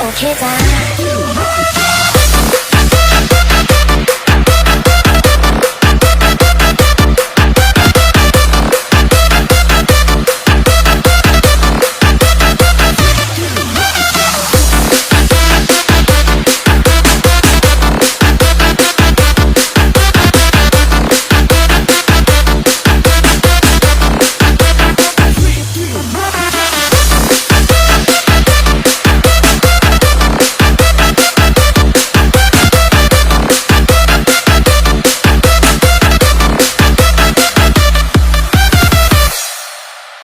โอเคจ้า